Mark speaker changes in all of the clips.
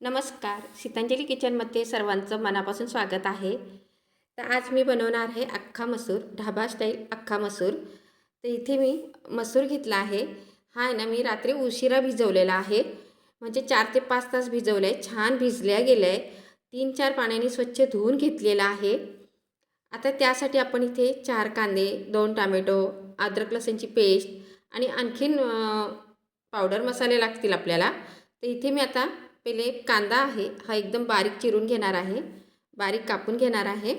Speaker 1: नमस्कार. सीतांजली किचनमध्ये सर्वांचं मनापासून स्वागत आहे. तर आज मी बनवणार आहे अख्खा मसूर ढाबा स्टाईल अख्खा मसूर. तर इथे मी मसूर घेतला आहे. हा आहे ना मी रात्री उशिरा भिजवलेला आहे. म्हणजे चार ते पाच तास भिजवलं आहे छान भिजल्या गेलं आहे तीन चार पाण्याने स्वच्छ धुवून घेतलेला आहे. आता त्यासाठी आपण इथे चार कांदे दोन टामॅटो अद्रक लसणची पेस्ट आणि आणखीन पावडर मसाले लागतील आपल्याला. तर इथे मी आता पहिले कांदा आहे हा एकदम बारीक चिरून घेणार आहे बारीक कापून घेणार आहे.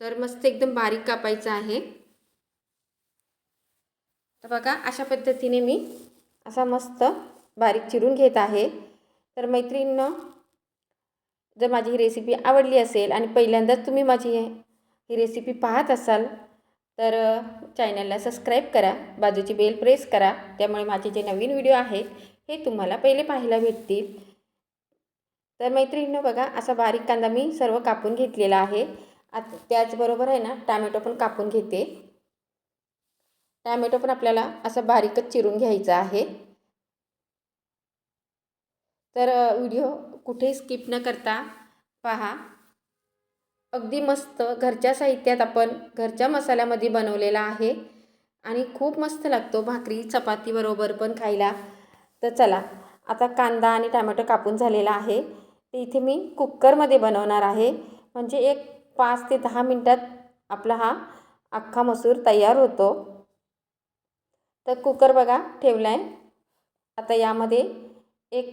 Speaker 1: तर मस्त एकदम बारीक कापायचा आहे. तर बघा अशा पद्धतीने मी असा मस्त बारीक चिरून घेत आहे. तर मैत्रिणीनं जर माझी ही रेसिपी आवडली असेल आणि पहिल्यांदाच तुम्ही माझी ही रेसिपी पाहत असाल तर चॅनलला सबस्क्राईब करा बाजूची बेल प्रेस करा. त्यामुळे माझे जे नवीन व्हिडिओ आहेत हे तुम्हाला पहिले पाहायला भेटतील. तर मैत्रिणींनो बघा असा बारीक कांदा मी सर्व कापून घेतलेला आहे. आत त्याचबरोबर आहे ना टामॅटो पण कापून घेते. टॅमॅटो पण आपल्याला असं बारीकच चिरून घ्यायचा आहे. तर व्हिडिओ कुठेही स्किप न करता पहा. अगदी मस्त घरच्या साहित्यात आपण घरच्या मसाल्यामध्ये बनवलेला आहे. आणि खूप मस्त लागतो भाकरी चपातीबरोबर पण खायला. तर चला आता कांदा आणि टॅमॅटो कापून झालेला आहे. ते इथे मी कुक्करमध्ये बनवणार आहे. म्हणजे एक पाच ते दहा मिनटात आपला हा अख्खा मसूर तयार होतो. तर कुकर बघा ठेवला आहे आता यामध्ये एक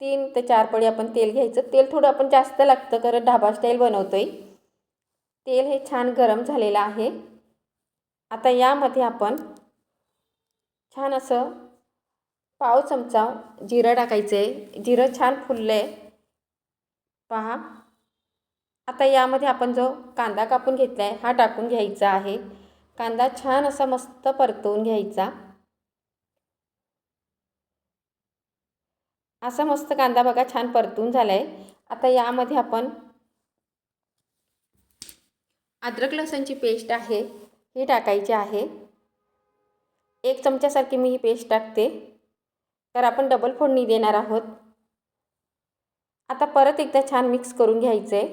Speaker 1: तीन ते चार पळी आपण तेल घ्यायचं. तेल थोडं आपण जास्त लागतं कारण ढाबा स्टाईल बनवतो आहे तेल हे छान गरम झालेलं आहे. आता यामध्ये आपण छान असं पाव चमचा जिरं टाकायचं आहे जिरं छान फुललं आहे पहा. आता यामध्ये आपण जो कांदा कापून घेतला आहे हा टाकून घ्यायचा आहे. कांदा छान असा मस्त परतवून घ्यायचा. असा मस्त कांदा बघा छान परतून झाला आहे आता यामध्ये आपण अद्रक लसणची पेस्ट आहे ही टाकायची आहे. एक चमच्यासारखी मी ही पेस्ट टाकते. तर आपण डबल फोडणी देणार आहोत. आता परत एकदा छान मिक्स करून घ्यायचं आहे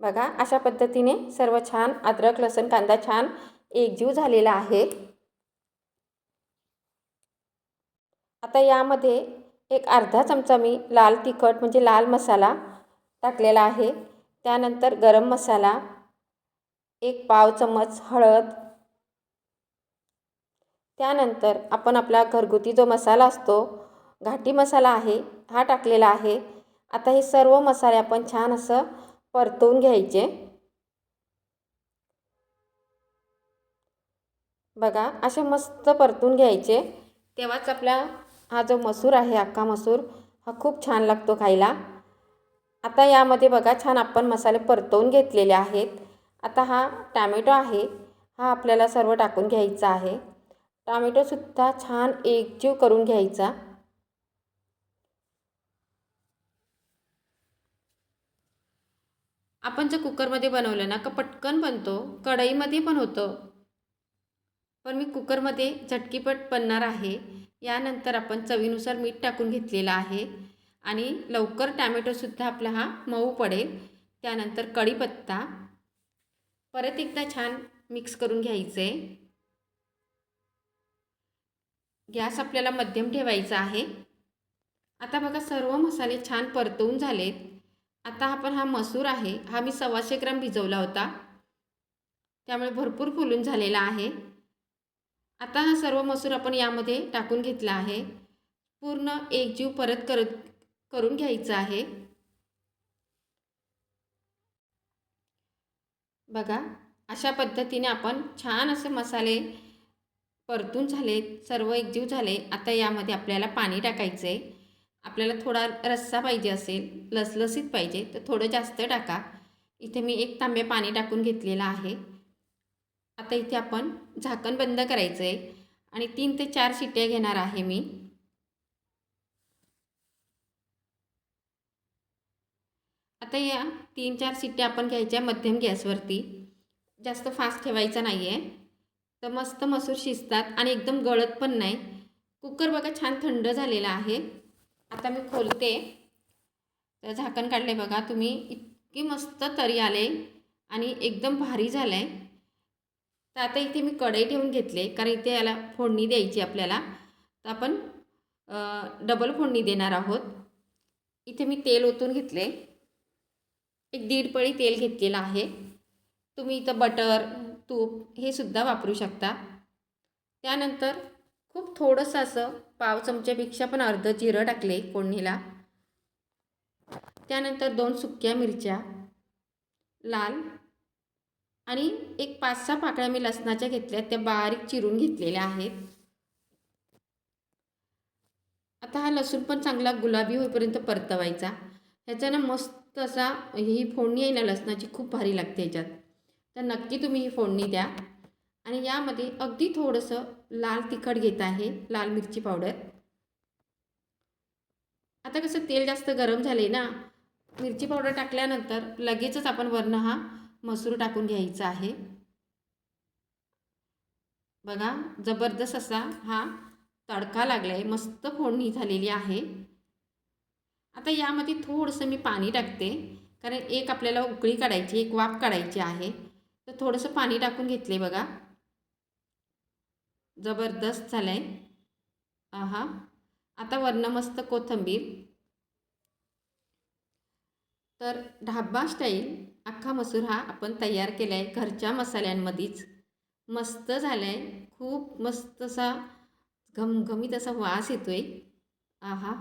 Speaker 1: बघा अशा पद्धतीने सर्व छान अद्रक लसण कांदा छान एकजीव झालेला आहे. आता यामध्ये एक अर्धा चमचा मी लाल तिखट म्हणजे लाल मसाला टाकलेला आहे. त्यानंतर गरम मसाला एक पाव चमच हळद त्यानंतर आपण आपला घरगुती जो मसाला असतो घाटी मसाला आहे हा टाकलेला आहे. आता हे सर्व मसाले आपण छान असं परतवून घ्यायचे. बघा असे मस्त परतून घ्यायचे. तेव्हाच आपला हा जो मसूर आहे अख्खा मसूर हा खूप छान लागतो खायला. आता यामध्ये बघा छान आपण मसाले परतवून घेतलेले आहेत. आता हा टॅमॅटो आहे हा आपल्याला सर्व टाकून घ्यायचा आहे. टॉमॅटोसुद्धा छान एकजीव करून घ्यायचा. आपण जर कुकरमध्ये बनवलं ना का पटकन बनतो कढईमध्ये पण होतं. पण मी कुकरमध्ये झटकीपट बनणार आहे. यानंतर आपण चवीनुसार मीठ टाकून घेतलेलं आहे. आणि लवकर टॅमॅटोसुद्धा आपला हा मऊ पडेल. त्यानंतर कढीपत्ता. परत एकदा छान मिक्स करून घ्यायचं. आहे गॅस आपल्याला मध्यम ठेवायचा आहे. आता बघा सर्व मसाले छान परतवून झालेत. आता आपण हा मसूर आहे हा मी सव्वाशे ग्राम भिजवला होता. त्यामुळे भरपूर फुलून झालेला आहे. आता हा सर्व मसूर आपण यामध्ये टाकून घेतला आहे. पूर्ण एकजीव परत करत करून घ्यायचा आहे. बघा अशा पद्धतीने आपण छान असे मसाले परतून झाले सर्व एकजीव झाले आता यामध्ये आपल्याला पाणी टाकायचं आहे आपल्याला थोडा रस्सा पाहिजे असेल लसलसीत पाहिजे तर थोडं जास्त टाका. इथे मी एक तांबे पाणी टाकून घेतलेलं आहे. आता इथे आपण झाकण बंद करायचं आहे आणि तीन ते चार शिट्या घेणार आहे मी. आता या तीन चार शिट्ट्या आपण घ्यायच्या मध्यम गॅसवरती. जास्त फास्ट ठेवायचा नाही आहे तर मस्त मसूर शिजतात आणि एकदम गळत पण नाही. कुकर बघा छान थंड झालेला आहे. आता मी खोलते. तर झाकण काढले बघा. तुम्ही इतकी मस्त तरी आले आणि एकदम भारी झालं आहे तर आता इथे मी कढई ठेवून घेतले कारण इथे याला फोडणी द्यायची आपल्याला. तर आपण डबल फोडणी देणार आहोत. इथे मी तेल ओतून घेतले एक दीड पळी तेल घेतलेलं आहे. तुम्ही इथं बटर तूप हे सुद्धा वापरू शकता. त्यानंतर खूप थोडंसं असं पाव चमच्यापेक्षा पण अर्धं जिरं टाकले फोडणीला. त्यानंतर दोन सुक्या मिरच्या लाल आणि एक पाच सहा पाकळ्या मी लसणाच्या घेतल्या त्या बारीक चिरून घेतलेल्या आहेत. आता हा लसूण पण चांगला गुलाबी होईपर्यंत परतवायचा. ह्याच्यानं मस्त असा ही फोडणी आहे ना लसणाची खूप भारी लागते ह्याच्यात. तर नक्की तुम्ही ही फोडणी द्या. आणि यामध्ये अगदी थोडंसं लाल तिखट घेत आहे लाल मिरची पावडर. आता कसं तेल जास्त गरम झाले ना मिरची पावडर टाकल्यानंतर लगेचच आपण वरनं हा मसूर टाकून घ्यायचा आहे. बघा जबरदस्त असा हा तडका लागला आहे मस्त फोडणी झालेली आहे. आता यामध्ये थोडंसं मी पाणी टाकते कारण एक आपल्याला उकळी काढायची एक वाफ काढायची आहे. तर थोडंसं पाणी टाकून घेतले बघा. जबरदस्त झालं आहे. आहा आता वर्ण मस्त कोथंबीर. तर ढाबा स्टाईल अख्खा मसूर हा आपण तयार केला आहे घरच्या मसाल्यांमध्येच. मस्त झाला आहे खूप मस्त असा घमघमीत असा वास येतो आहे आहा.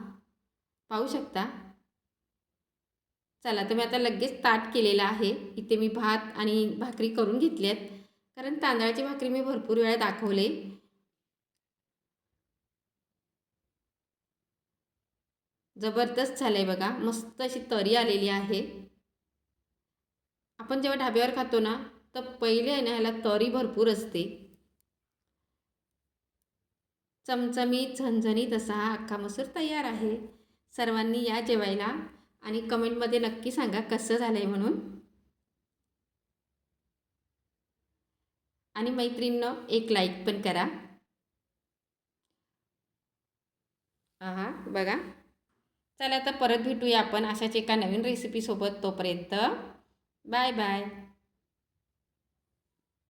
Speaker 1: पाहू शकता. चला तर मी आता लगेच ताट केलेलं आहे. इथे मी भात आणि भाकरी करून घेतली आहेत कारण तांदळाची भाकरी मी भरपूर वेळा दाखवले. जबरदस्त झालं आहे बघा. मस्त अशी तरी आलेली आहे. आपण जेव्हा ढाब्यावर खातो ना तर पहिले आहे ना ह्याला तरी भरपूर असते. चमचमीत झणझणीत असा हा अख्खा मसूर तयार आहे. सर्वांनी या जेवायला आणि कमेंटमध्ये नक्की सांगा कसं झालं आहे म्हणून. आणि मैत्रिणीनं एक लाईक पण करा. हा बघा. चला आता परत भेटूया आपण अशाच एका नवीन रेसिपीसोबत तोपर्यंत. Bye bye